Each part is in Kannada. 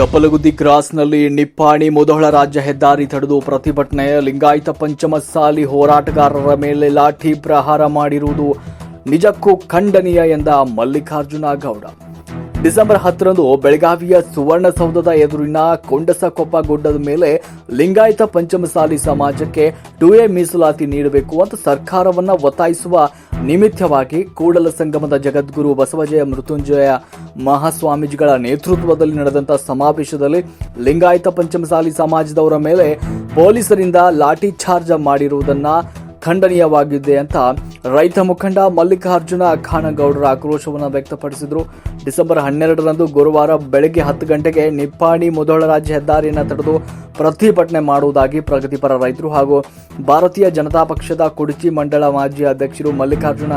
ಕಪ್ಪಲಗುದ್ದಿ ಕ್ರಾಸ್ನಲ್ಲಿ ನಿಪ್ಪಾಣಿ ಮುದೋಳ ರಾಜ್ಯ ಹೆದ್ದಾರಿ ತಡೆದು ಪ್ರತಿಭಟನೆ. ಲಿಂಗಾಯತ ಪಂಚಮಸಾಲಿ ಹೋರಾಟಗಾರರ ಮೇಲೆ ಲಾಠಿ ಪ್ರಹಾರ ಮಾಡಿರುವುದು ನಿಜಕ್ಕೂ ಖಂಡನೀಯ ಎಂದ ಮಲ್ಲಿಕಾರ್ಜುನ ಗೌಡ. ಡಿಸೆಂಬರ್ ಹತ್ತರಂದು ಬೆಳಗಾವಿಯ ಸುವರ್ಣಸೌಧದ ಎದುರಿನ ಕೊಂಡಸಕೊಪ್ಪ ಗುಡ್ಡದ ಮೇಲೆ ಲಿಂಗಾಯತ ಪಂಚಮಸಾಲಿ ಸಮಾಜಕ್ಕೆ ಟು ಎ ಮೀಸಲಾತಿ ನೀಡಬೇಕು ಅಂತ ಸರ್ಕಾರವನ್ನ ಒತ್ತಾಯಿಸುವ ನಿಮಿತ್ತವಾಗಿ ಕೂಡಲ ಸಂಗಮದ ಜಗದ್ಗುರು ಬಸವಜಯ ಮೃತ್ಯುಂಜಯ ಮಹಾಸ್ವಾಮೀಜಿಗಳ ನೇತೃತ್ವದಲ್ಲಿ ನಡೆದಂತಹ ಸಮಾವೇಶದಲ್ಲಿ ಲಿಂಗಾಯತ ಪಂಚಮಸಾಲಿ ಸಮಾಜದವರ ಮೇಲೆ ಪೊಲೀಸರಿಂದ ಲಾಠಿ ಚಾರ್ಜ್ ಮಾಡಿರುವುದನ್ನ ಖಂಡನೀಯವಾಗಿದೆ ಅಂತ ರೈತ ಮುಖಂಡ ಮಲ್ಲಿಕಾರ್ಜುನ ಖಾನಗೌಡರ ಆಕ್ರೋಶವನ್ನು ವ್ಯಕ್ತಪಡಿಸಿದರು. ಡಿಸೆಂಬರ್ ಹನ್ನೆರಡರಂದು ಗುರುವಾರ ಬೆಳಗ್ಗೆ ಹತ್ತು ಗಂಟೆಗೆ ನಿಪ್ಪಾಣಿ ಮುಧೋಳ ರಾಜ್ಯ ಹೆದ್ದಾರಿಯನ್ನು ತಡೆದು ಪ್ರತಿಭಟನೆ ಮಾಡುವುದಾಗಿ ಪ್ರಗತಿಪರ ರೈತರು ಹಾಗೂ ಭಾರತೀಯ ಜನತಾ ಪಕ್ಷದ ಕುಡಚಿ ಮಂಡಳ ಮಾಜಿ ಅಧ್ಯಕ್ಷರು ಮಲ್ಲಿಕಾರ್ಜುನ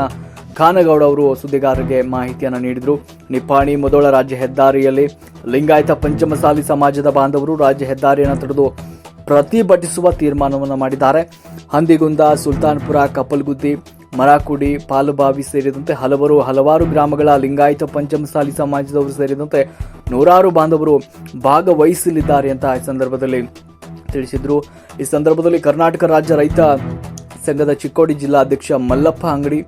ಖಾನಗೌಡ ಅವರು ಸುದ್ದಿಗಾರರಿಗೆ ಮಾಹಿತಿಯನ್ನು ನೀಡಿದರು. ನಿಪ್ಪಾಣಿ ಮುಧೋಳ ರಾಜ್ಯ ಹೆದ್ದಾರಿಯಲ್ಲಿ ಲಿಂಗಾಯತ ಪಂಚಮಸಾಲಿ ಸಮಾಜದ ಬಾಂಧವರು ರಾಜ್ಯ ಹೆದ್ದಾರಿಯನ್ನು ತಡೆದು ಪ್ರತಿಭಟಿಸುವ ತೀರ್ಮಾನವನ್ನು ಮಾಡಿದ್ದಾರೆ. ಹಂದಿಗುಂದ, ಸುಲ್ತಾನ್ಪುರ, ಕಪಲ್ಗುದ್ದಿ, ಮರಾಕುಡಿ, ಪಾಲುಬಾವಿ ಸೇರಿದಂತೆ ಹಲವರು ಹಲವಾರು ಗ್ರಾಮಗಳ ಲಿಂಗಾಯತ ಪಂಚಮಸಾಲಿ ಸಮಾಜದವರು ಸೇರಿದಂತೆ ನೂರಾರು ಬಾಂಧವರು ಭಾಗವಹಿಸಲಿದ್ದಾರೆ ಅಂತ ಈ ಸಂದರ್ಭದಲ್ಲಿ ತಿಳಿಸಿದರು. ಈ ಸಂದರ್ಭದಲ್ಲಿ ಕರ್ನಾಟಕ ರಾಜ್ಯ ರೈತ ಸಂಘದ ಚಿಕ್ಕೋಡಿ ಜಿಲ್ಲಾಧ್ಯಕ್ಷ ಮಲ್ಲಪ್ಪ ಅಂಗಡಿ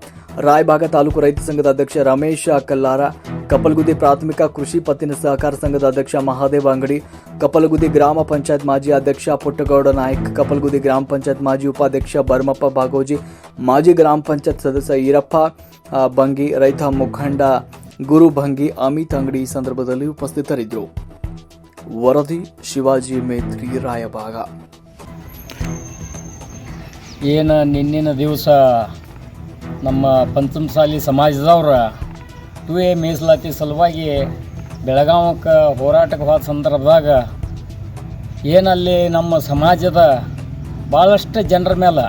ರಾಯಭಾಗ ತಾಲೂಕು ರೈತ ಸಂಘದ ಅಧ್ಯಕ್ಷ ರಮೇಶ ಕಲ್ಲಾರ ಕಪ್ಪಲಗುದಿ ಪ್ರಾಥಮಿಕ ಕೃಷಿ ಪತ್ತಿನ ಸಹಕಾರ ಸಂಘದ ಅಧ್ಯಕ್ಷ ಮಹಾದೇವ ಅಂಗಡಿ ಕಪ್ಪಲಗುದಿ ಗ್ರಾಮ ಪಂಚಾಯತ್ ಮಾಜಿ ಅಧ್ಯಕ್ಷ ಪುಟ್ಟಗೌಡ ನಾಯಕ್ ಕಪ್ಪಲಗುದಿ ಗ್ರಾಮ ಪಂಚಾಯತ್ ಮಾಜಿ ಉಪಾಧ್ಯಕ್ಷ ಭರಮಪ್ಪ ಬಾಗೋಜಿ, ಮಾಜಿ ಗ್ರಾಮ ಪಂಚಾಯತ್ ಸದಸ್ಯ ಈರಪ್ಪ ಬಂಗಿ ರೈತ ಮುಖಂಡ ಗುರು ಭಂಗಿ, ಅಮಿತ್ ಅಂಗಡಿ ಈ ಸಂದರ್ಭದಲ್ಲಿ ಉಪಸ್ಥಿತರಿದ್ದರು. ವರದಿ, ಶಿವಾಜಿ ಮೇತ್ರಿ ರಾಯಭಾಗ ಏನು ನಿನ್ನಿನ ದಿವಸ ನಮ್ಮ ಪಂಚಮಸಾಲಿ ಸಮಾಜದವ್ರು ಟು ಎ ಮೀಸಲಾತಿ ಸಲುವಾಗಿ ಬೆಳಗಾವಕ್ಕೆ ಹೋರಾಟಕ್ಕೆ ಹೋದ ಸಂದರ್ಭದಾಗ ಏನಲ್ಲಿ ನಮ್ಮ ಸಮಾಜದ ಭಾಳಷ್ಟು ಜನರ ಮೇಲೆ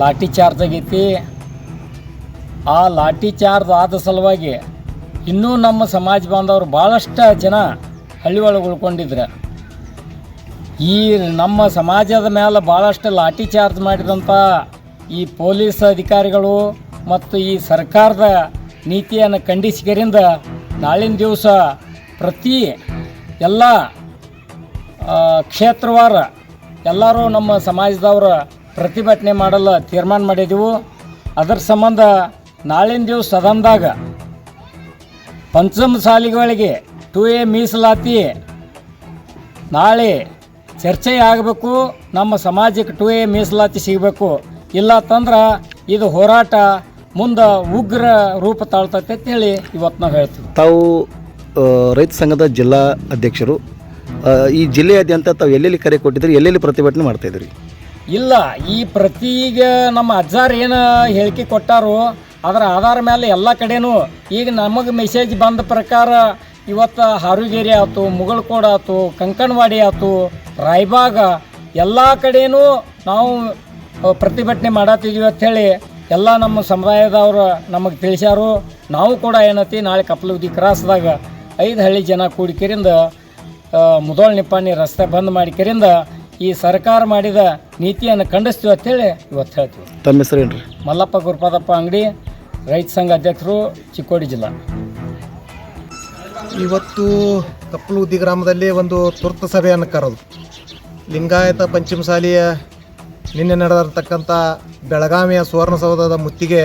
ಲಾಠಿ ಚಾರ್ಜ್ ಆಗೈತಿ. ಆ ಲಾಠಿ ಚಾರ್ಜ್ ಆದ ಸಲುವಾಗಿ ಇನ್ನೂ ನಮ್ಮ ಸಮಾಜ ಬಾಂಧವರು ಭಾಳಷ್ಟು ಜನ ಹಳ್ಳಿ ಒಳಗೆ ಉಳ್ಕೊಂಡಿದ್ರು ಈ ನಮ್ಮ ಸಮಾಜದ ಮೇಲೆ ಭಾಳಷ್ಟು ಲಾಠಿ ಚಾರ್ಜ್ ಮಾಡಿದಂಥ ಈ ಪೊಲೀಸ್ ಅಧಿಕಾರಿಗಳು ಮತ್ತು ಈ ಸರ್ಕಾರದ ನೀತಿಯನ್ನು ಖಂಡಿಸಿಕರಿಂದ ನಾಳಿನ ದಿವಸ ಪ್ರತಿ ಎಲ್ಲ ಕ್ಷೇತ್ರವಾರ ಎಲ್ಲರೂ ನಮ್ಮ ಸಮಾಜದವ್ರ ಪ್ರತಿಭಟನೆ ಮಾಡಲು ತೀರ್ಮಾನ ಮಾಡಿದೆವು. ಅದರ ಸಂಬಂಧ ನಾಳಿನ ದಿವಸ ಸದನದಾಗ ಪಂಚಮಸಾಲಿಗಳಿಗೆ ಟು ಎ ಮೀಸಲಾತಿ. ನಾಳೆ ಚರ್ಚೆ ಆಗಬೇಕು ನಮ್ಮ ಸಮಾಜಕ್ಕೆ ಟು ಎ ಮೀಸಲಾತಿ ಸಿಗಬೇಕು. ಇಲ್ಲ ತಂದ್ರೆ ಇದು ಹೋರಾಟ ಮುಂದೆ ಉಗ್ರ ರೂಪ ತಾಳ್ತೈತೆ ಅಂತೇಳಿ ಇವತ್ತು ನಾವು ಹೇಳ್ತೀವಿ. ತಾವು ಆ, ರೈತ ಸಂಘದ ಜಿಲ್ಲಾ ಅಧ್ಯಕ್ಷರು ಆ, ಈ ಜಿಲ್ಲೆಯಾದ್ಯಂತ ತಾವು ಎಲ್ಲೆಲ್ಲಿ ಕರೆ ಕೊಟ್ಟಿದ್ರಿ ಎಲ್ಲೆಲ್ಲಿ ಪ್ರತಿಭಟನೆ ಮಾಡ್ತಾ ಇದ್ರಿ ಇಲ್ಲ ಈ ಪ್ರತಿ ಈಗ ನಮ್ಮ ಅಜ್ಜಾರು ಏನು ಹೇಳಿಕೆ ಕೊಟ್ಟಾರು ಅದರ ಆಧಾರ ಮೇಲೆ ಎಲ್ಲ ಕಡೆನೂ ಈಗ ನಮಗೆ ಮೆಸೇಜ್ ಬಂದ ಪ್ರಕಾರ ಇವತ್ತು ಹಾರುಗೇರಿ ಆಯ್ತು ಮುಗಳಕೋಡ ಆಯ್ತು ಕಂಕಣವಾಡಿ ಆಯ್ತು ರಾಯಬಾಗ ಎಲ್ಲ ಕಡೆನೂ ನಾವು ಪ್ರತಿಭಟನೆ ಮಾಡತ್ತಿದ್ದೀವಿ ಅಂಥೇಳಿ ಎಲ್ಲ ನಮ್ಮ ಸಮುದಾಯದವರು ನಮಗೆ ತಿಳಿಸ್ಯಾರು. ನಾವು ಕೂಡ ಏನತಿ ನಾಳೆ ಕಪ್ಪಲುದಿ ಕ್ರಾಸ್ದಾಗ ಐದು ಹಳ್ಳಿ ಜನ ಕೂಡಿಕೆರಿಂದ ಮುದೋಳ್ ನಿಪ್ಪಾಣಿ ರಸ್ತೆ ಬಂದ್ ಮಾಡಿಕೆರಿಂದ ಈ ಸರ್ಕಾರ ಮಾಡಿದ ನೀತಿಯನ್ನು ಖಂಡಿಸ್ತೀವಿ ಅಂತೇಳಿ ಇವತ್ತು ಹೇಳ್ತೀವಿ. ತಮ್ಮ ಹೆಸರು ಏನ್ರಿ? ಮಲ್ಲಪ್ಪ ಗುರುಪಾದಪ್ಪ ಅಂಗಡಿ ರೈತ ಸಂಘ ಅಧ್ಯಕ್ಷರು ಚಿಕ್ಕೋಡಿ ಜಿಲ್ಲಾ. ಇವತ್ತು ಕಪ್ಪಲುದ್ದಿ ಗ್ರಾಮದಲ್ಲಿ ಒಂದು ತುರ್ತು ಸಭೆಯನ್ನು ಕರೆದು ಲಿಂಗಾಯತ ಪಂಚಮಸಾಲಿಯ ನಿನ್ನೆ ನಡೆದಿರ್ತಕ್ಕಂಥ ಬೆಳಗಾವಿಯ ಸುವರ್ಣಸೌಧದ ಮುತ್ತಿಗೆ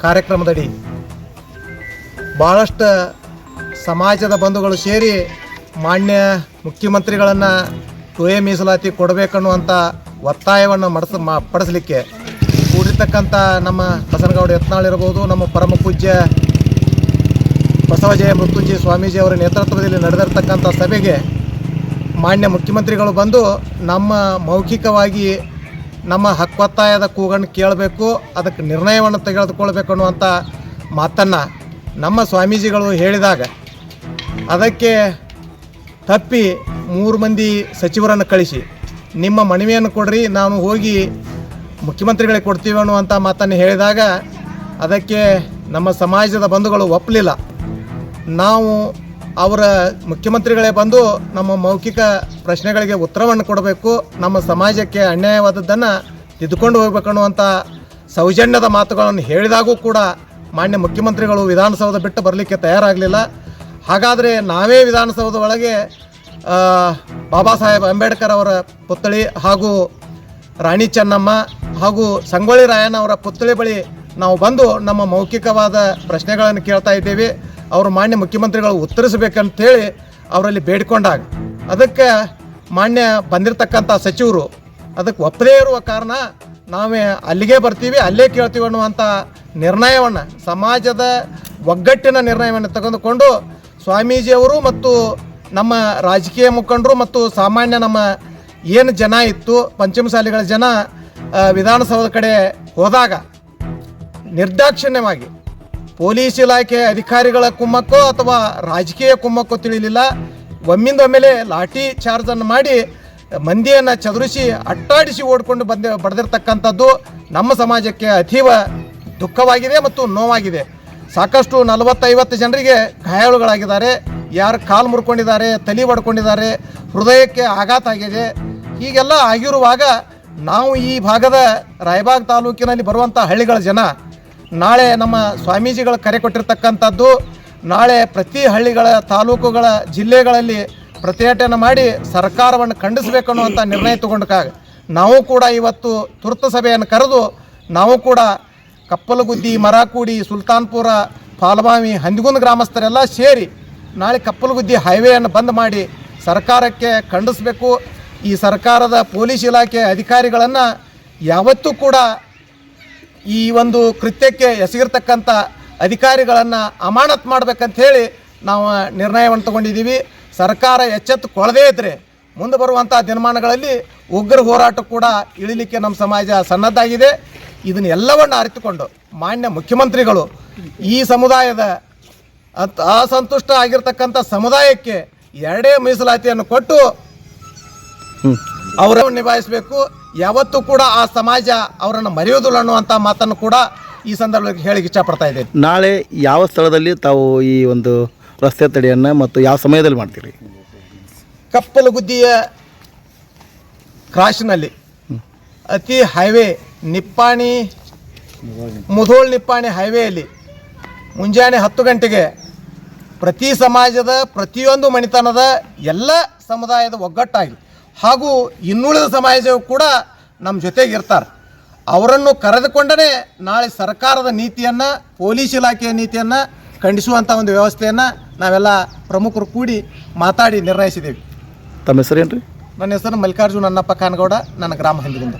ಕಾರ್ಯಕ್ರಮದಡಿ ಭಾಳಷ್ಟು ಸಮಾಜದ ಬಂಧುಗಳು ಸೇರಿ ಮಾನ್ಯ ಮುಖ್ಯಮಂತ್ರಿಗಳನ್ನು ಟೋಯೆ ಮೀಸಲಾತಿ ಕೊಡಬೇಕನ್ನುವಂಥ ಒತ್ತಾಯವನ್ನು ಮಡಸ ಮಾ, ಪಡಿಸಲಿಕ್ಕೆ ಕೂಡಿರ್ತಕ್ಕಂಥ ನಮ್ಮ ಬಸನಗೌಡ ಯತ್ನಾಳ್ ಇರ್ಬೋದು, ನಮ್ಮ ಪರಮ ಪೂಜ್ಯ ಬಸವಜಯ ಮೃತ್ಯುಂಜಯ ಸ್ವಾಮೀಜಿ ಅವರ ನೇತೃತ್ವದಲ್ಲಿ ನಡೆದಿರ್ತಕ್ಕಂಥ ಸಭೆಗೆ ಮಾನ್ಯ ಮುಖ್ಯಮಂತ್ರಿಗಳು ಬಂದು ನಮ್ಮ ಮೌಖಿಕವಾಗಿ ನಮ್ಮ ಹಕ್ಕೊತ್ತಾಯದ ಕೂಗನ್ನು ಕೇಳಬೇಕು, ಅದಕ್ಕೆ ನಿರ್ಣಯವನ್ನು ತೆಗೆದುಕೊಳ್ಬೇಕು ಅನ್ನುವಂಥ ಮಾತನ್ನು ನಮ್ಮ ಸ್ವಾಮೀಜಿಗಳು ಹೇಳಿದಾಗ ಅದಕ್ಕೆ ತಪ್ಪಿ ಮೂರು ಮಂದಿ ಸಚಿವರನ್ನು ಕಳಿಸಿ. ನಿಮ್ಮ ಮನವಿಯನ್ನು ಕೊಡ್ರಿ, ನಾನು ಹೋಗಿ ಮುಖ್ಯಮಂತ್ರಿಗಳಿಗೆ ಕೊಡ್ತೀವಿ ಅನ್ನುವಂಥ ಮಾತನ್ನು ಹೇಳಿದಾಗ ಅದಕ್ಕೆ ನಮ್ಮ ಸಮಾಜದ ಬಂಧುಗಳು ಒಪ್ಪಲಿಲ್ಲ. ನಾವು ಅವರ ಮುಖ್ಯಮಂತ್ರಿಗಳೇ ಬಂದು ನಮ್ಮ ಮೌಖಿಕ ಪ್ರಶ್ನೆಗಳಿಗೆ ಉತ್ತರವನ್ನು ಕೊಡಬೇಕು, ನಮ್ಮ ಸಮಾಜಕ್ಕೆ ಅನ್ಯಾಯವಾದದ್ದನ್ನು ತಿದ್ದುಕೊಂಡು ಹೋಗ್ಬೇಕನ್ನುವಂಥ ಸೌಜನ್ಯದ ಮಾತುಗಳನ್ನು ಹೇಳಿದಾಗೂ ಕೂಡ ಮಾನ್ಯ ಮುಖ್ಯಮಂತ್ರಿಗಳು ವಿಧಾನಸೌಧ ಬಿಟ್ಟು ಬರಲಿಕ್ಕೆ ತಯಾರಾಗಲಿಲ್ಲ. ಹಾಗಾದರೆ ನಾವೇ ವಿಧಾನಸೌಧ ಒಳಗೆ ಬಾಬಾ ಸಾಹೇಬ್ ಅಂಬೇಡ್ಕರ್ ಅವರ ಪುತ್ಥಳಿ ಹಾಗೂ ರಾಣಿ ಚೆನ್ನಮ್ಮ ಹಾಗೂ ಸಂಗೊಳ್ಳಿ ರಾಯಣ್ಣ ಅವರ ಪುತ್ಥಳಿ ಬಳಿ ನಾವು ಬಂದು ನಮ್ಮ ಮೌಖಿಕವಾದ ಪ್ರಶ್ನೆಗಳನ್ನು ಕೇಳ್ತಾ ಇದ್ದೇವೆ. ಅವರು ಮಾನ್ಯ ಮುಖ್ಯಮಂತ್ರಿಗಳು ಉತ್ತರಿಸಬೇಕಂತೇಳಿ ಅವರಲ್ಲಿ ಬೇಡಿಕೊಂಡಾಗ. ಅದಕ್ಕೆ ಮಾನ್ಯ ಬಂದಿರತಕ್ಕಂಥ ಸಚಿವರು ಅದಕ್ಕೆ ಒಪ್ಪದೇ ಇರುವ ಕಾರಣ ನಾವೇ ಅಲ್ಲಿಗೆ ಬರ್ತೀವಿ, ಅಲ್ಲೇ ಕೇಳ್ತೀವಿ ಅನ್ನುವಂಥ ನಿರ್ಣಯವನ್ನು, ಸಮಾಜದ ಒಗ್ಗಟ್ಟಿನ ನಿರ್ಣಯವನ್ನು ತೆಗೆದುಕೊಂಡು ಸ್ವಾಮೀಜಿಯವರು ಮತ್ತು ನಮ್ಮ ರಾಜಕೀಯ ಮುಖಂಡರು ಮತ್ತು ಸಾಮಾನ್ಯ ನಮ್ಮ ಏನು ಜನ ಇತ್ತು, ಪಂಚಮಸಾಲಿಗಳ ಜನ ವಿಧಾನಸೌಧ ಕಡೆ ಹೋದಾಗ ನಿರ್ದಾಕ್ಷಿಣ್ಯವಾಗಿ ಪೊಲೀಸ್ ಇಲಾಖೆ ಅಧಿಕಾರಿಗಳ ಕುಮ್ಮಕ್ಕೋ ಅಥವಾ ರಾಜಕೀಯ ಕುಮ್ಮಕ್ಕೋ ತಿಳಿಲಿಲ್ಲ. ಒಮ್ಮಿಂದೊಮ್ಮೆಲೆ ಲಾಠಿ ಚಾರ್ಜನ್ನು ಮಾಡಿ ಮಂದಿಯನ್ನು ಚದುರಿಸಿ, ಅಟ್ಟಾಡಿಸಿ ಓಡ್ಕೊಂಡು ಬಂದ, ಬಡ್ದಿರ್ತಕ್ಕಂಥದ್ದು ನಮ್ಮ ಸಮಾಜಕ್ಕೆ ಅತೀವ ದುಃಖವಾಗಿದೆ ಮತ್ತು ನೋವಾಗಿದೆ. ಸಾಕಷ್ಟು ನಲವತ್ತೈವತ್ತು ಜನರಿಗೆ ಗಾಯಾಳುಗಳಾಗಿದ್ದಾರೆ. ಯಾರು ಕಾಲು ಮುರ್ಕೊಂಡಿದ್ದಾರೆ, ತಲೆ ಹೊಡ್ಕೊಂಡಿದ್ದಾರೆ ಹೃದಯಕ್ಕೆ ಆಘಾತ ಆಗಿದೆ. ಹೀಗೆಲ್ಲ ಆಗಿರುವಾಗ ನಾವು ಈ ಭಾಗದ ರಾಯಬಾಗ್ ತಾಲೂಕಿನಲ್ಲಿ ಬರುವಂಥ ಹಳ್ಳಿಗಳ ಜನ ನಾಳೆ ನಮ್ಮ ಸ್ವಾಮೀಜಿಗಳು ಕರೆ ಕೊಟ್ಟಿರ್ತಕ್ಕಂಥದ್ದು ನಾಳೆ ಪ್ರತಿ ಹಳ್ಳಿಗಳ ತಾಲೂಕುಗಳ ಜಿಲ್ಲೆಗಳಲ್ಲಿ ಪ್ರತಿಭಟನೆ ಮಾಡಿ ಸರ್ಕಾರವನ್ನು ಖಂಡಿಸಬೇಕು ಅನ್ನುವಂಥ ನಿರ್ಣಯ ತಗೊಂಡಾಗ ನಾವು ಕೂಡ ಇವತ್ತು ತುರ್ತು ಸಭೆಯನ್ನು ಕರೆದು ನಾವು ಕೂಡ ಕಪ್ಪಲಗುದ್ದಿ, ಮರಾಕೂಡಿ, ಸುಲ್ತಾನ್ಪುರ ಪಾಲ್ಬಾವಿ ಹಂದಿಗುಂದ ಗ್ರಾಮಸ್ಥರೆಲ್ಲ ಸೇರಿ ನಾಳೆ ಕಪ್ಪಲಗುದ್ದಿ ಹೈವೇಯನ್ನು ಬಂದ್ ಮಾಡಿ ಸರ್ಕಾರಕ್ಕೆ ಖಂಡಿಸಬೇಕು. ಈ ಸರ್ಕಾರದ ಪೊಲೀಸ್ ಇಲಾಖೆ ಅಧಿಕಾರಿಗಳನ್ನು ಯಾವತ್ತೂ ಕೂಡ ಈ ಒಂದು ಕೃತ್ಯಕ್ಕೆ ಎಸಗಿರ್ತಕ್ಕಂಥ ಅಧಿಕಾರಿಗಳನ್ನು ಅಮಾನತ್ ಮಾಡಬೇಕಂತ ಹೇಳಿ ನಾವು ನಿರ್ಣಯವನ್ನು ತಗೊಂಡಿದ್ದೀವಿ. ಸರ್ಕಾರ ಎಚ್ಚೆತ್ತುಕೊಳ್ಳದೇ ಇದ್ದರೆ ಮುಂದೆ ಬರುವಂಥ ದಿನಮಾನಗಳಲ್ಲಿ ಉಗ್ರ ಹೋರಾಟ ಕೂಡ ಇಳಿಲಿಕ್ಕೆ ನಮ್ಮ ಸಮಾಜ ಸನ್ನದ್ಧಾಗಿದೆ. ಇದನ್ನ ಎಲ್ಲವನ್ನು ಅರಿತುಕೊಂಡು ಮಾನ್ಯ ಮುಖ್ಯಮಂತ್ರಿಗಳು ಈ ಸಮುದಾಯದ ಅತ್- ಅಸಂತುಷ್ಟ ಆಗಿರ್ತಕ್ಕಂಥ ಸಮುದಾಯಕ್ಕೆ ಎರಡೇ ಮೀಸಲಾತಿಯನ್ನು ಕೊಟ್ಟು ಅವರನ್ನು ನಿಭಾಯಿಸಬೇಕು. ಯಾವತ್ತೂ ಕೂಡ ಆ ಸಮಾಜ ಅವರನ್ನು ಮರೆಯೋದಿಲ್ಲ ಅನ್ನುವಂಥ ಮಾತನ್ನು ಕೂಡ ಈ ಸಂದರ್ಭದಲ್ಲಿ ಹೇಳಿಕ್ಕೆ ಇಷ್ಟಪಡ್ತಾ ಇದ್ದೇನೆ. ನಾಳೆ ಯಾವ ಸ್ಥಳದಲ್ಲಿ ತಾವು ಈ ಒಂದು ರಸ್ತೆ ತಡೆಯನ್ನು ಮತ್ತು ಯಾವ ಸಮಯದಲ್ಲಿ ಮಾಡ್ತೀರಿ? ಕಪ್ಪಲಗುದ್ದಿಯ ಕ್ರಾಶ್ನಲ್ಲಿ ಅತಿ ಹೈವೇ ನಿಪ್ಪಾಣಿ ಮುಧೋಳ್ ನಿಪ್ಪಾಣಿ ಹೈವೇಯಲ್ಲಿ ಮುಂಜಾನೆ ಹತ್ತು ಗಂಟೆಗೆ ಪ್ರತಿ ಸಮಾಜದ ಪ್ರತಿಯೊಂದು ಮಣಿತನದ ಎಲ್ಲ ಸಮುದಾಯದ ಒಗ್ಗಟ್ಟಾಗಿ ಹಾಗೂ ಇನ್ನುಳಿದ ಸಮಾಜವು ಕೂಡ ನಮ್ಮ ಜೊತೆಗೆ ಇರ್ತಾರೆ ಅವರನ್ನು ಕರೆದುಕೊಂಡೇ ನಾಳೆ ಸರ್ಕಾರದ ನೀತಿಯನ್ನು ಪೊಲೀಸ್ ಇಲಾಖೆಯ ನೀತಿಯನ್ನು ಖಂಡಿಸುವಂಥ ಒಂದು ವ್ಯವಸ್ಥೆಯನ್ನು ನಾವೆಲ್ಲ ಪ್ರಮುಖರು ಕೂಡಿ ಮಾತಾಡಿ ನಿರ್ಣಯಿಸಿದ್ದೇವೆ. ತಮ್ಮ ಹೆಸರೇನು ರೀ ನನ್ನ ಹೆಸರು ಮಲ್ಲಿಕಾರ್ಜುನ ಅನ್ನಪ್ಪ ಖಾನ್ಗೌಡ ನನ್ನ ಗ್ರಾಮ ಹಂದಿಗುಂದ